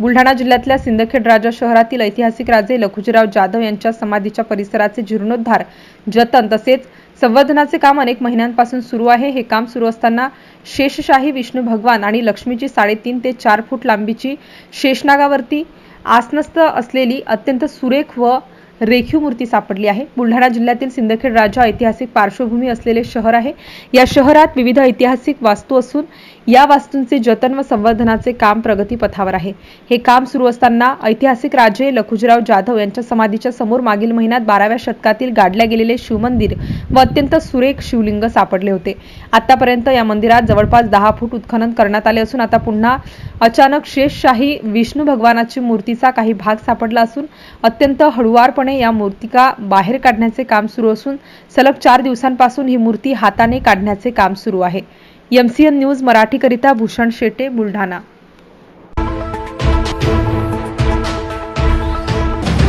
बुलढाणा जिल्ह्यातल्या सिंदखेड राजा शहरातील ऐतिहासिक राजे लखुजीराव जाधव यांच्या समाधीच्या परिसराचे जीर्णोद्धार जतन तसेच संवर्धनाचे काम अनेक महिन्यांपासून सुरू आहे. हे काम सुरू असताना शेषशाही विष्णू भगवान आणि लक्ष्मीची साडेतीन ते चार फूट लांबीची शेषनागावरती आसनस्थ असलेली अत्यंत सुरेख व रेखीव मूर्ती सापडली आहे. बुलढाणा जिल्ह्यातील सिंदखेड राजा ऐतिहासिक पार्श्वभूमी असलेले शहर आहे. या शहरात विविध ऐतिहासिक वास्तू असून या वास्तूंचे जतन व संवर्धनाचे काम प्रगतीपथावर आहे. हे काम सुरू असताना ऐतिहासिक राजे लखुजीराव जाधव यांच्या समाधीच्या समोर मागील महिन्यात बाराव्या शतकातील गाडल्या गेलेले शिवमंदिर व अत्यंत सुरेख शिवलिंग सापडले होते. आतापर्यंत या मंदिरात जवळपास दहा फूट उत्खनन करण्यात आले असून आता पुन्हा अचानक शेषशाही विष्णू भगवानाची मूर्तीचा काही भाग सापडला असून अत्यंत हळुवारपणे या मूर्तिका बाहेर काढण्याचे काम सुरू असून सलग चार दिवसांपासून ही मूर्ती हाताने काढण्याचे काम सुरू आहे. एमसीएन न्यूज मराठीकरिता भूषण शेटे बुलढाणा.